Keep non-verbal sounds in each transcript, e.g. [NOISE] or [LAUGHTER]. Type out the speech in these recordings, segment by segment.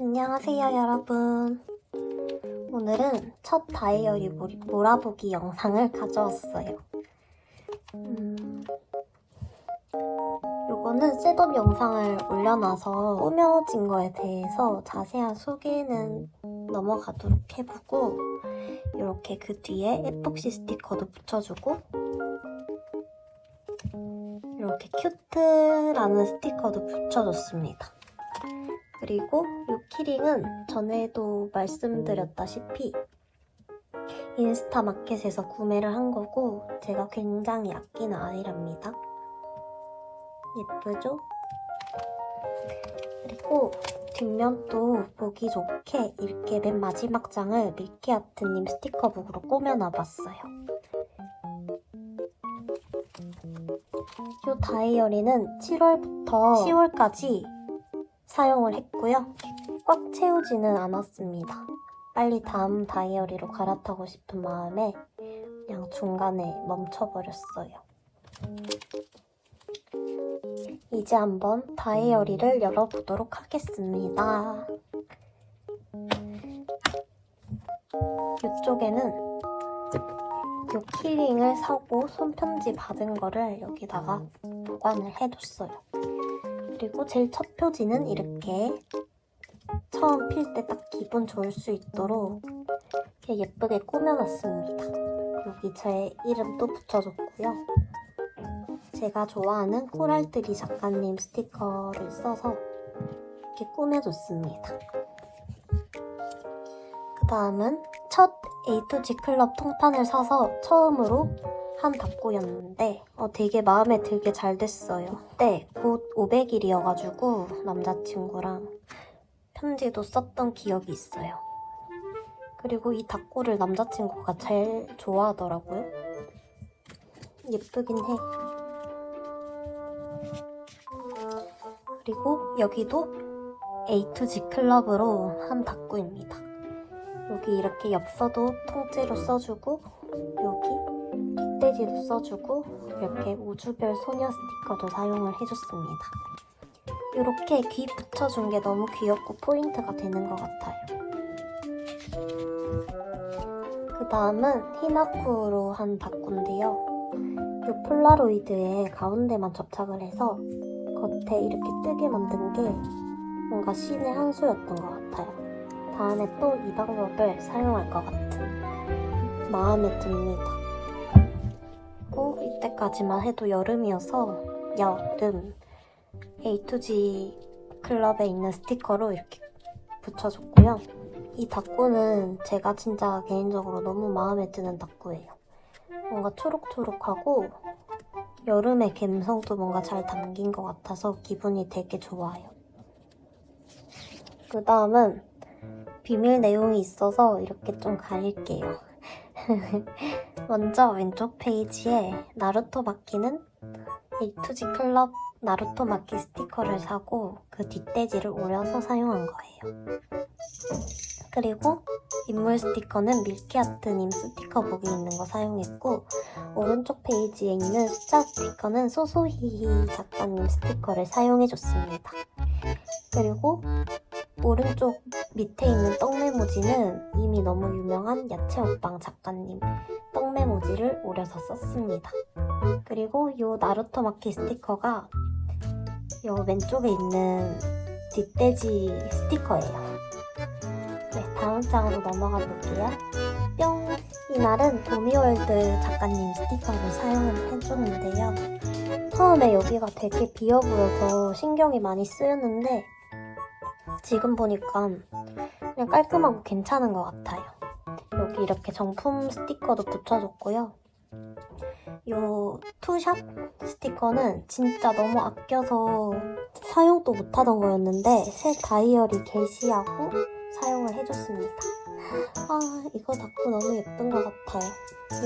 안녕하세요, 여러분. 오늘은 첫 다이어리 몰- 몰아보기 영상을 가져왔어요. 음, 요거는 셋업 영상을 올려놔서 꾸며진 거에 대해서 자세한 소개는 넘어가도록 해보고, 이렇게 그 뒤에 에폭시 스티커도 붙여주고, 이렇게 큐트라는 스티커도 붙여줬습니다. 그리고 이 키링은 전에도 말씀드렸다시피 인스타 마켓에서 구매를 한 거고 제가 굉장히 아끼는 아이랍니다. 예쁘죠? 그리고 뒷면도 보기 좋게 이렇게 맨 마지막 장을 밀키아트님 스티커북으로 꾸며놔봤어요. 이 다이어리는 7월부터 10월까지 사용을 했고요. 꽉 채우지는 않았습니다. 빨리 다음 다이어리로 갈아타고 싶은 마음에 그냥 중간에 멈춰버렸어요. 이제 한번 다이어리를 열어보도록 하겠습니다. 이쪽에는 이 키링을 사고 손편지 받은 거를 여기다가 보관을 해뒀어요. 그리고 제일 첫 표지는 이렇게 처음 필 때 딱 기분 좋을 수 있도록 이렇게 예쁘게 꾸며놨습니다. 여기 제 이름도 붙여줬고요. 제가 좋아하는 코랄트리 작가님 스티커를 써서 이렇게 꾸며줬습니다. 그 다음은 첫 A2G 클럽 통판을 사서 처음으로 한 답고였는데 어, 되게 마음에 들게 잘 됐어요. 네, 곧 500일이어가지고 남자친구랑 편지도 썼던 기억이 있어요. 그리고 이 닭고를 남자친구가 제일 좋아하더라고요. 예쁘긴 해. 그리고 여기도 A2G 클럽으로 한 닭구입니다. 여기 이렇게 엽서도 통째로 써주고 여기 뒷돼지도 써주고 이렇게 우주별 소녀 스티커도 사용을 해줬습니다. 이렇게 귀 붙여준 게 너무 귀엽고 포인트가 되는 것 같아요. 그 다음은 히나쿠로 한 바꾼데요. 이 폴라로이드에 가운데만 접착을 해서 겉에 이렇게 뜨게 만든 게 뭔가 신의 한 수였던 것 같아요. 다음에 또 이 방법을 사용할 것 같은 마음에 듭니다. 그리고 이때까지만 해도 여름이어서 여름 A2G 클럽에 있는 스티커로 이렇게 붙여줬고요. 이 닭구는 제가 진짜 개인적으로 너무 마음에 드는 닭구예요. 뭔가 초록초록하고 여름의 감성도 뭔가 잘 담긴 것 같아서 기분이 되게 좋아요. 그 다음은 비밀 내용이 있어서 이렇게 좀 가릴게요. [LAUGHS] 먼저 왼쪽 페이지에 나루토 마키는 A2G 클럽 나루토 마키 스티커를 사고 그 뒷돼지를 오려서 사용한 거예요. 그리고 인물 스티커는 밀키아트님 스티커북이 있는 거 사용했고 오른쪽 페이지에 있는 숫자 스티커는 소소히히 작가님 스티커를 사용해줬습니다. 그리고 오른쪽 밑에 있는 떡메모지는 이미 너무 유명한 야채호빵 작가님 떡메모지를 오려서 썼습니다. 그리고 이 나루토 마키 스티커가 이 왼쪽에 있는 뒷돼지 스티커예요. 네, 다음 장으로 넘어가 볼게요. 뿅! 이날은 도미월드 작가님 스티커를 사용을 해줬는데요. 처음에 여기가 되게 비어 보여서 신경이 많이 쓰였는데 지금 보니까 그냥 깔끔하고 괜찮은 것 같아요. 이렇게 정품 스티커도 붙여줬고요. 요 투샷 스티커는 진짜 너무 아껴서 사용도 못하던 거였는데 새 다이어리 게시하고 사용을 해줬습니다. 아 이거 닫고 너무 예쁜 것 같아요.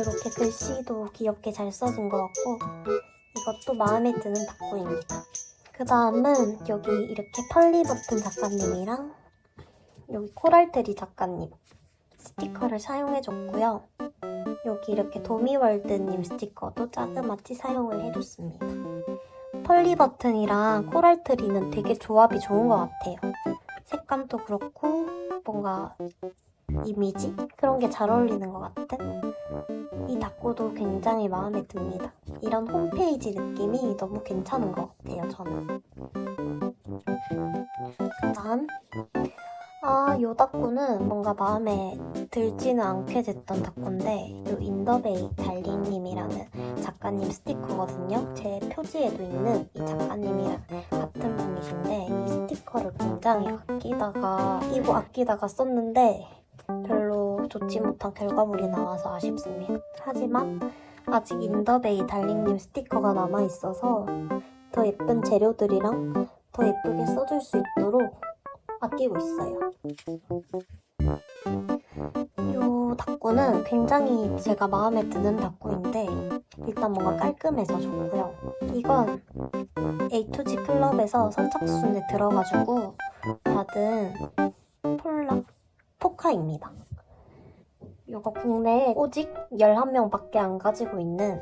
이렇게 글씨도 귀엽게 잘 써진 것 같고 이것도 마음에 드는 닫고입니다. 그 다음은 여기 이렇게 펄리 버튼 작가님이랑 여기 코랄트리 작가님 스티커를 사용해줬고요. 여기 이렇게 도미월드님 스티커도 자그마치 사용을 해줬습니다. 펄리 버튼이랑 코랄 트리는 되게 조합이 좋은 것 같아요. 색감도 그렇고 뭔가 이미지 그런 게 잘 어울리는 것 같은 이 닭고도 굉장히 마음에 듭니다. 이런 홈페이지 느낌이 너무 괜찮은 것 같아요. 저는. 그다음 아, 요 닭고는 뭔가 마음에 들지는 않게 됐던 닭고인데 요 인더베이 달링님이라는 작가님 스티커거든요. 제 표지에도 있는 이 작가님이랑 같은 분이신데 이 스티커를 굉장히 아끼다가 끼고 아끼다가 썼는데 별로 좋지 못한 결과물이 나와서 아쉽습니다. 하지만 아직 인더베이 달링님 스티커가 남아있어서 더 예쁜 재료들이랑 더 예쁘게 써줄 수 있도록 아끼고 있어요. 요 닭구는 굉장히 제가 마음에 드는 닭구인데 일단 뭔가 깔끔해서 좋고요. 이건 A2G 클럽에서 선착순에 들어가지고 받은 폴라 포카입니다. 이거 국내에 오직 11명밖에 안 가지고 있는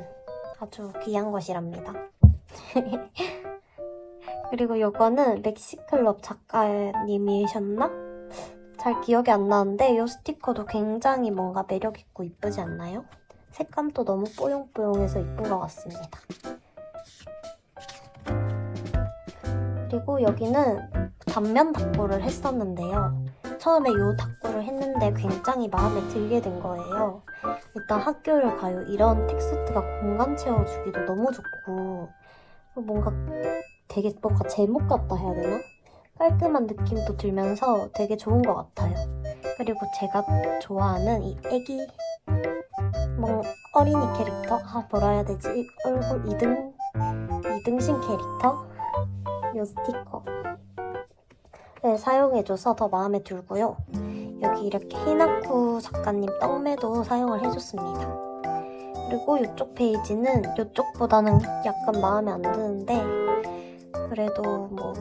아주 귀한 것이랍니다. [LAUGHS] 그리고 요거는 멕시클럽 작가님이셨나? 잘 기억이 안 나는데 이 스티커도 굉장히 뭔가 매력있고 이쁘지 않나요? 색감도 너무 뽀용뽀용해서 이쁜 것 같습니다. 그리고 여기는 단면 닭고를 했었는데요. 처음에 이 닭고를 했는데 굉장히 마음에 들게 된 거예요. 일단 학교를 가요. 이런 텍스트가 공간 채워주기도 너무 좋고 뭔가 되게 뭔가 제목 같다 해야 되나? 깔끔한 느낌도 들면서 되게 좋은 것 같아요. 그리고 제가 좋아하는 이 애기 뭐 어린이 캐릭터? 아 뭐라 해야 되지? 이 얼굴 이등 이등신 캐릭터? 이 스티커 를 사용해줘서 더 마음에 들고요. 여기 이렇게 히나쿠 작가님 떡매도 사용을 해줬습니다. 그리고 이쪽 페이지는 이쪽보다는 약간 마음에 안 드는데 그래도 뭐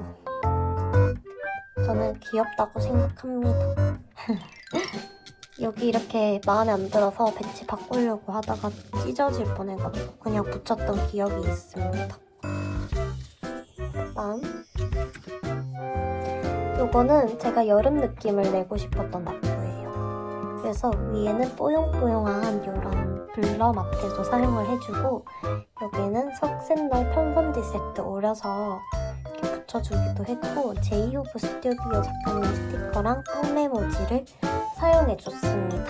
저는 귀엽다고 생각합니다. [LAUGHS] 여기 이렇게 마음에 안 들어서 배치 바꾸려고 하다가 찢어질 뻔해가지고 그냥 붙였던 기억이 있습니다. 다음 요거는 제가 여름 느낌을 내고 싶었던 닭구예요. 그래서 위에는 뽀용뽀용한 이런 블러 마테도 사용을 해주고 여기는 석센날 편선지 세트 오려서 붙여주기도 했고 제이호브 스튜디오 작가님 스티커랑 떡메모지를 사용해줬습니다.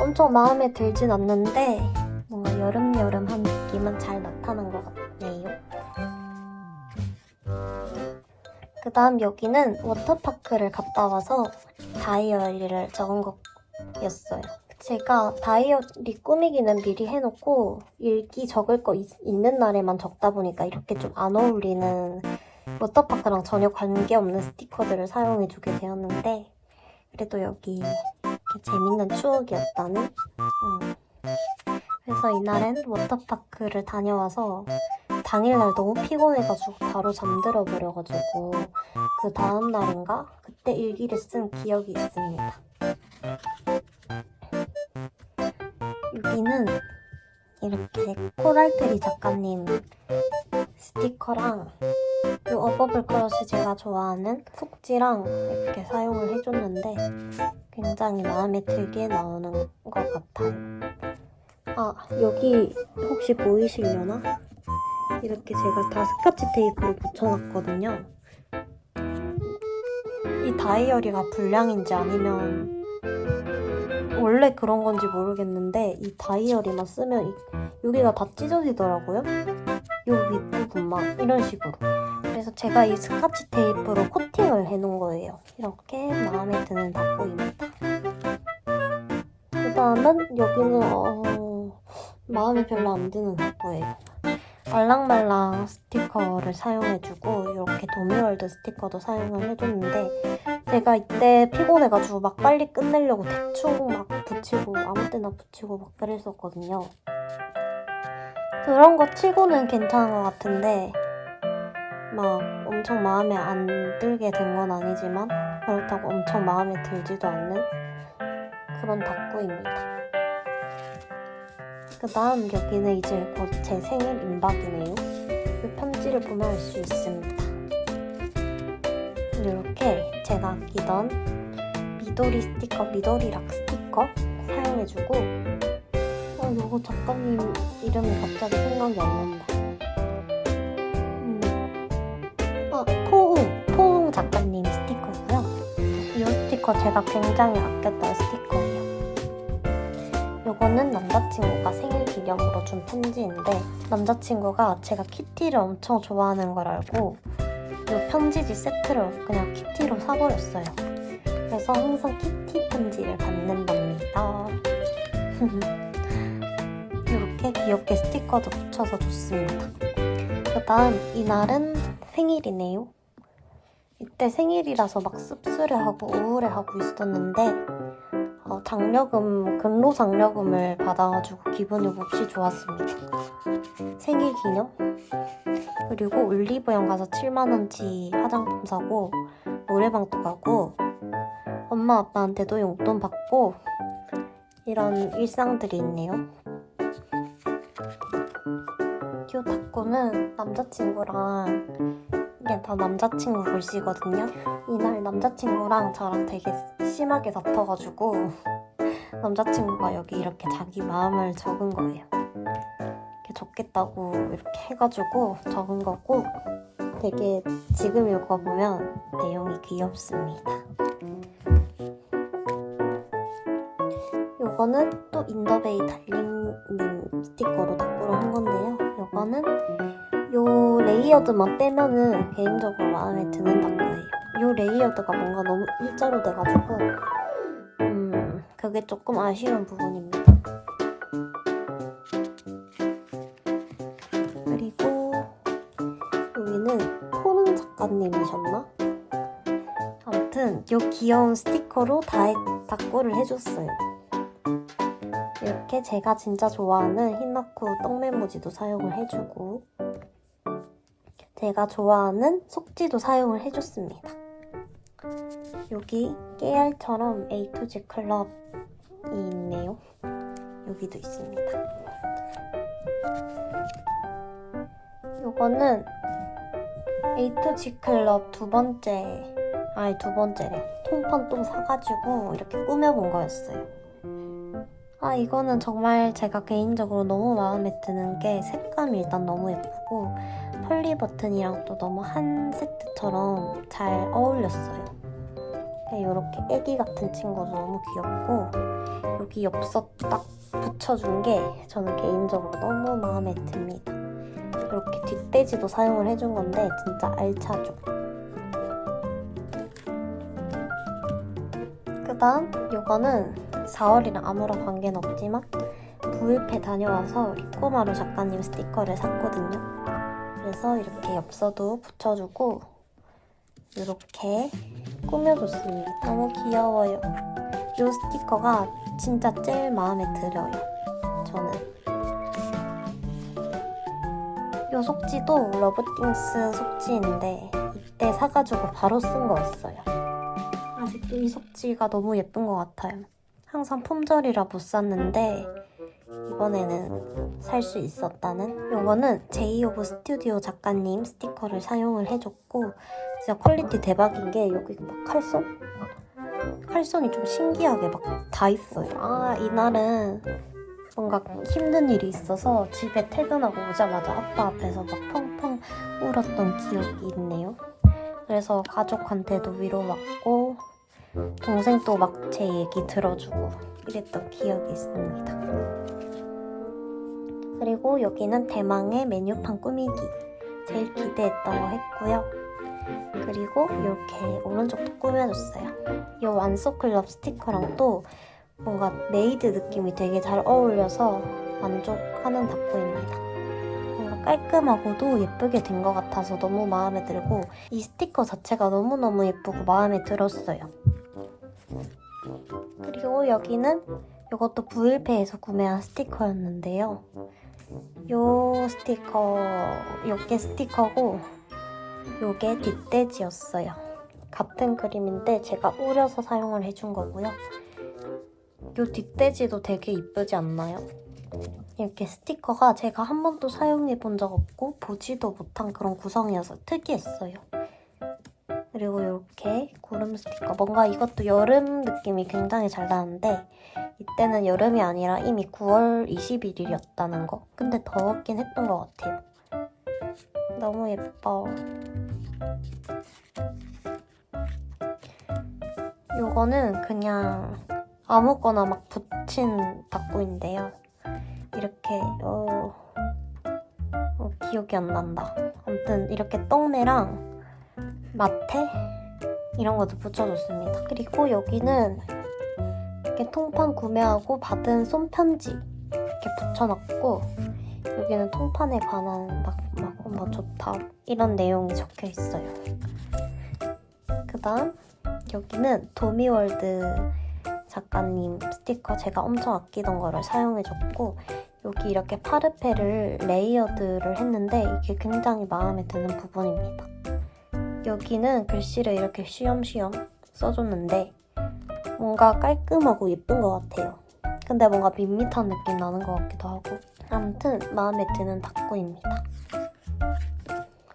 엄청 마음에 들진 않는데 뭔가 여름여름한 느낌은 잘 나타난 것 같네요. 그 다음 여기는 워터파크를 갔다 와서 다이어리를 적은 거였어요. 제가 다이어리 꾸미기는 미리 해놓고 읽기 적을 거 있, 는 날에만 적다 보니까 이렇게 좀 안 어울리는 워터파크랑 전혀 관계없는 스티커들을 사용해주게 되었는데 그래도 여기 이렇게 재밌는 추억이었다는 음. 그래서 이날은 워터파크를 다녀와서 당일날 너무 피곤해가지고 바로 잠들어 버려가지고 그 다음 날인가 그때 일기를 쓴 기억이 있습니다. 여기는 이렇게 코랄트리 작가님 스티커랑 이 어버블 크러쉬 제가 좋아하는 속지랑 이렇게 사용을 해줬는데 굉장히 마음에 들게 나오는 것 같아요. 아 여기 혹시 보이시려나? 이렇게 제가 다 스카치 테이프로 붙여놨거든요. 이 다이어리가 불량인지 아니면 원래 그런 건지 모르겠는데 이 다이어리만 쓰면 이- 여기가 다 찢어지더라고요. 요 윗부분만 이런 식으로. 그래서 제가 이 스카치 테이프로 코팅을 해놓은 거예요. 이렇게 마음에 드는 닭고입니다. 그 다음은 여기는 어, 마음에 별로 안 드는 닭고예요. 말랑말랑 스티커를 사용해주고 이렇게 도미월드 스티커도 사용을 해줬는데 제가 이때 피곤해가지고 막 빨리 끝내려고 대충 막 붙이고 아무 때나 붙이고 막 그랬었거든요. 그런 거 치고는 괜찮은 것 같은데 막 엄청 마음에 안 들게 된 건 아니지만 그렇다고 엄청 마음에 들지도 않는 그런 닭구입니다. 그 다음 여기는 이제 곧 제 생일 임박이네요. 이 편지를 알수 있습니다. 이렇게 제가 아끼던 미도리 스티커, 미도리 락 스티커 사용해주고 어, 요거 작가님 이름이 갑자기 생각이 안 난다. 스티커 제가 굉장히 아꼈던 스티커예요. 요거는 남자친구가 생일 기념으로 준 편지인데 남자친구가 제가 키티를 엄청 좋아하는 걸 알고 이 편지지 세트를 그냥 키티로 사버렸어요. 그래서 항상 키티 편지를 받는답니다. [LAUGHS] 이렇게 귀엽게 스티커도 붙여서 줬습니다. 그 다음 이날은 생일이네요. 이때 생일이라서 막 씁쓸해하고 우울해하고 있었는데 어, 장려금, 근로 장려금을 받아가지고 기분이 몹시 좋았습니다. 생일 기념? 그리고 올리브영 가서 7만원치 화장품 사고 노래방도 가고 엄마 아빠한테도 용돈 받고 이런 일상들이 있네요. 이 탁구는 남자친구랑 이게 다 남자친구 글씨거든요. 이날 남자친구랑 저랑 되게 심하게 다퉈가지고 [LAUGHS] 남자친구가 여기 이렇게 자기 마음을 적은 거예요. 이렇게 적겠다고 이렇게 해가지고 적은 거고 되게 지금 읽어보면 내용이 귀엽습니다. 요거는 또 인더베이 달링님 스티커로 닭구로 한 건데요. 요거는 요 레이어드만 빼면은 개인적으로 마음에 드는 닭구예요. 요 레이어드가 뭔가 너무 일자로 돼가지고 음 그게 조금 아쉬운 부분입니다. 그리고 여기는 포능 작가님이셨나? 아무튼 요 귀여운 스티커로 다 닭구를 해줬어요. 이렇게 제가 진짜 좋아하는 히나쿠 떡메모지도 사용을 해주고 제가 좋아하는 속지도 사용을 해줬습니다. 여기 깨알처럼 A to Z 클럽이 있네요. 여기도 있습니다. 요거는 A to Z 클럽 두 번째, 아니 두 번째래. 통판 또 사가지고 이렇게 꾸며본 거였어요. 아 이거는 정말 제가 개인적으로 너무 마음에 드는 게 색감이 일단 너무 예쁘고 펄리 버튼이랑 또 너무 한 세트처럼 잘 어울렸어요. 이렇게 애기 같은 친구도 너무 귀엽고 여기 엽서 딱 붙여준 게 저는 개인적으로 너무 마음에 듭니다. 이렇게 뒷돼지도 사용을 해준 건데 진짜 알차죠. 그 다음 이거는 4월이랑 아무런 관계는 없지만 부일패 다녀와서 리코마루 작가님 스티커를 샀거든요. 그래서 이렇게 엽서도 붙여주고 이렇게 꾸며줬습니다. 너무 귀여워요. 이 스티커가 진짜 제일 마음에 들어요. 저는. 이 속지도 러브띵스 속지인데 이때 사가지고 바로 쓴 거였어요. 아직도 이 속지가 너무 예쁜 것 같아요. 항상 품절이라 못 샀는데 이번에는 살 수 있었다는 요거는 제이 오브 스튜디오 작가님 스티커를 사용을 해줬고 진짜 퀄리티 대박인 게 여기 막 칼손? 칼손이 좀 신기하게 막 다 있어요. 아 이날은 뭔가 힘든 일이 있어서 집에 퇴근하고 오자마자 아빠 앞에서 막 펑펑 울었던 기억이 있네요. 그래서 가족한테도 위로받고 동생도 막 제 얘기 들어주고 이랬던 기억이 있습니다. 그리고 여기는 대망의 메뉴판 꾸미기 제일 기대했던 거 했고요. 그리고 이렇게 오른쪽도 꾸며줬어요. 이 완소클럽 스티커랑 또 뭔가 메이드 느낌이 되게 잘 어울려서 만족하는 닭구입니다. 뭔가 깔끔하고도 예쁘게 된 것 같아서 너무 마음에 들고 이 스티커 자체가 너무너무 예쁘고 마음에 들었어요. 그리고 여기는 이것도 부일페에서 구매한 스티커였는데요. 요 스티커, 요게 스티커고 요게 뒷돼지였어요. 같은 그림인데 제가 우려서 사용을 해준 거고요. 요 뒷돼지도 되게 이쁘지 않나요? 이렇게 스티커가 제가 한 번도 사용해 본 적 없고 보지도 못한 그런 구성이어서 특이했어요. 그리고 이렇게 구름 스티커. 뭔가 이것도 여름 느낌이 굉장히 잘 나는데 이때는 여름이 아니라 이미 9월 21일이었다는 거. 근데 더웠긴 했던 것 같아요. 너무 예뻐. 요거는 그냥 아무거나 막 붙인 닭구인데요. 이렇게 어, 어, 기억이 안 난다. 아무튼 이렇게 떡내랑 마테 이런 것도 붙여줬습니다. 그리고 여기는 이렇게 통판 구매하고 받은 손편지 이렇게 붙여놨고 여기는 통판에 관한 막막뭐 좋다 이런 내용이 적혀 있어요. 그 다음 여기는 도미월드 작가님 스티커 제가 엄청 아끼던 거를 사용해줬고 여기 이렇게 파르페를 레이어드를 했는데 이게 굉장히 마음에 드는 부분입니다. 여기는 글씨를 이렇게 쉬엄쉬엄 써줬는데 뭔가 깔끔하고 예쁜 것 같아요. 근데 뭔가 밋밋한 느낌 나는 것 같기도 하고 아무튼 마음에 드는 닭구입니다.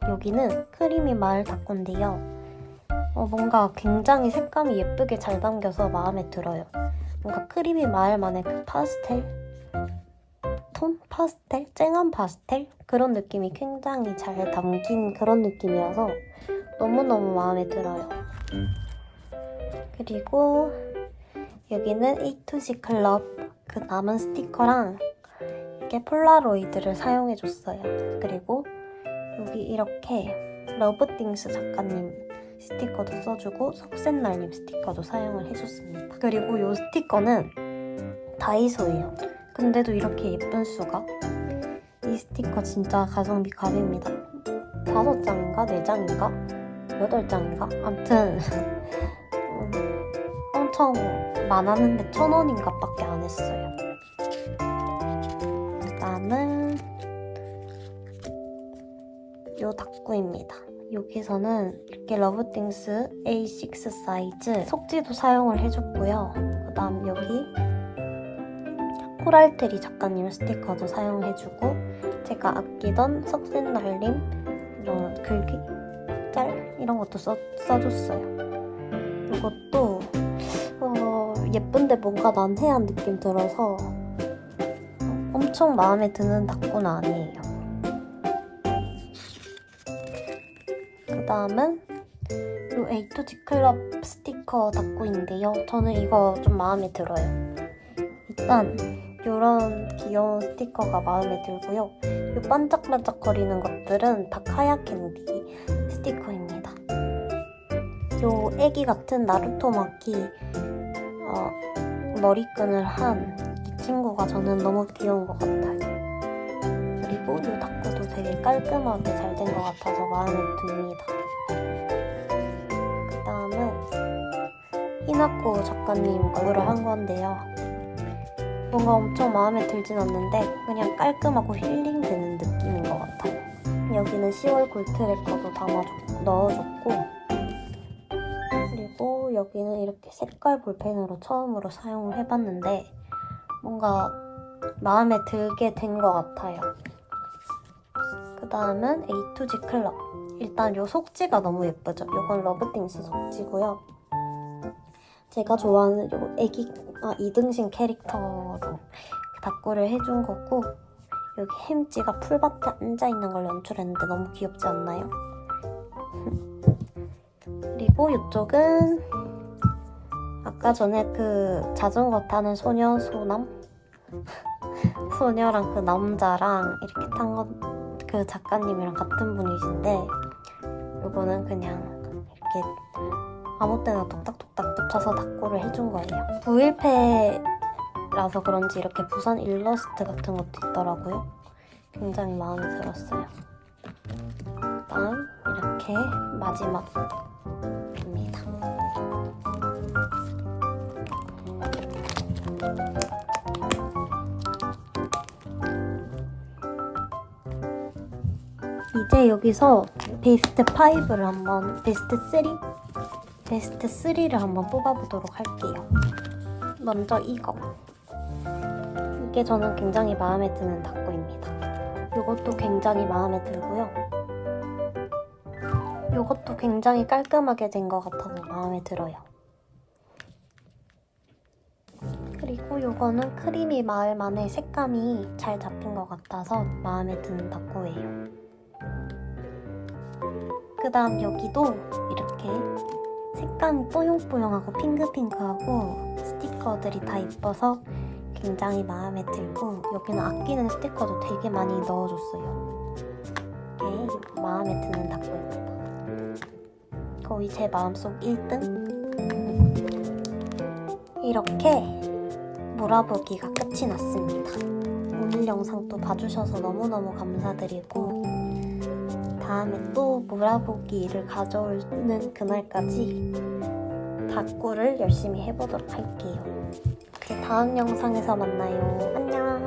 여기는 크리미 마을 닭구인데요. 어, 뭔가 굉장히 색감이 예쁘게 잘 담겨서 마음에 들어요. 뭔가 크리미 마을만의 그 파스텔 톤? 파스텔? 쨍한 파스텔? 그런 느낌이 굉장히 잘 담긴 그런 느낌이어서 너무너무 마음에 들어요. 그리고 여기는 A2C 클럽 그 남은 스티커랑 이렇게 폴라로이드를 사용해줬어요. 그리고 여기 이렇게 러브띵스 작가님 스티커도 써주고 석센날님 스티커도 사용을 해줬습니다. 그리고 이 스티커는 다이소예요. 근데도 이렇게 예쁜 수가 이 스티커 진짜 가성비 갑입니다. 다섯 장인가 네 장인가 여덟 장인가 음, [LAUGHS] 엄청 많았는데 천 원인가 밖에 안 했어요. 그 다음은 요 닭구입니다. 여기서는 이렇게 러브띵스 A6 사이즈 속지도 사용을 해줬고요. 그 다음 여기 코랄트리 작가님 스티커도 사용해주고 제가 아끼던 석센 날림 이런 글귀 짤 이런 것도 써, 써줬어요. 이것도 어, 예쁜데 뭔가 난해한 느낌 들어서 엄청 마음에 드는 닭구는 아니에요. 그 다음은 이 A2G 클럽 스티커 닭구인데요. 저는 이거 좀 마음에 들어요. 일단 이런 귀여운 스티커가 마음에 들고요. 이 반짝반짝거리는 것들은 다 카야 캔디 스티커입니다. 요 애기 같은 나루토 마키 어, 머리끈을 한 이 친구가 저는 너무 귀여운 것 같아요. 그리고 이 닭구도 되게 깔끔하게 잘 된 것 같아서 마음에 듭니다. 그 다음은 히나코 작가님 거를 한 건데요. 뭔가 엄청 마음에 들진 않는데 그냥 깔끔하고 힐링되는 느낌인 것 같아요. 여기는 10월 골트레커도 담아줬, 넣어줬고 그리고 여기는 이렇게 색깔 볼펜으로 처음으로 사용을 해봤는데 뭔가 마음에 들게 된 것 같아요. 그 다음은 A2G 클럽. 일단 요 속지가 너무 예쁘죠? 요건 러브띵스 속지고요. 제가 좋아하는 요 애기 아, 이등신 캐릭터로 닭구를 해준 거고 여기 햄찌가 풀밭에 앉아 있는 걸 연출했는데 너무 귀엽지 않나요? [LAUGHS] 그리고 이쪽은 아까 전에 그 자전거 타는 소녀 소남 [LAUGHS] 소녀랑 그 남자랑 이렇게 탄건그 작가님이랑 같은 분이신데 요거는 그냥 이렇게 아무 때나 톡딱톡딱 붙여서 닭구를 해준 거예요. 부일패라서 그런지 이렇게 부산 일러스트 같은 것도 있더라고요. 굉장히 마음에 들었어요. 다음 이렇게 마지막입니다. 이제 여기서 베스트 5를 한번 베스트 3? 베스트 3를 한번 뽑아보도록 할게요. 먼저 이거. 이게 저는 굉장히 마음에 드는 닭구입니다. 이것도 굉장히 마음에 들고요. 이것도 굉장히 깔끔하게 된 것 같아서 마음에 들어요. 그리고 이거는 크리미 마을 만의 색감이 잘 잡힌 것 같아서 마음에 드는 바꾸예요. 그 다음 여기도 이렇게 색감이 뽀용뽀용하고 핑크핑크하고 스티커들이 다 이뻐서 굉장히 마음에 들고 여기는 아끼는 스티커도 되게 많이 넣어줬어요. 이게 마음에 드는 닭고입니다. 거의 제 마음속 1등? 이렇게 몰아보기가 끝이 났습니다. 오늘 영상도 봐주셔서 너무너무 감사드리고 다음에 또 몰아보기를 가져오는 그날까지 닭구를 열심히 해보도록 할게요. 이제 다음 영상에서 만나요. 안녕!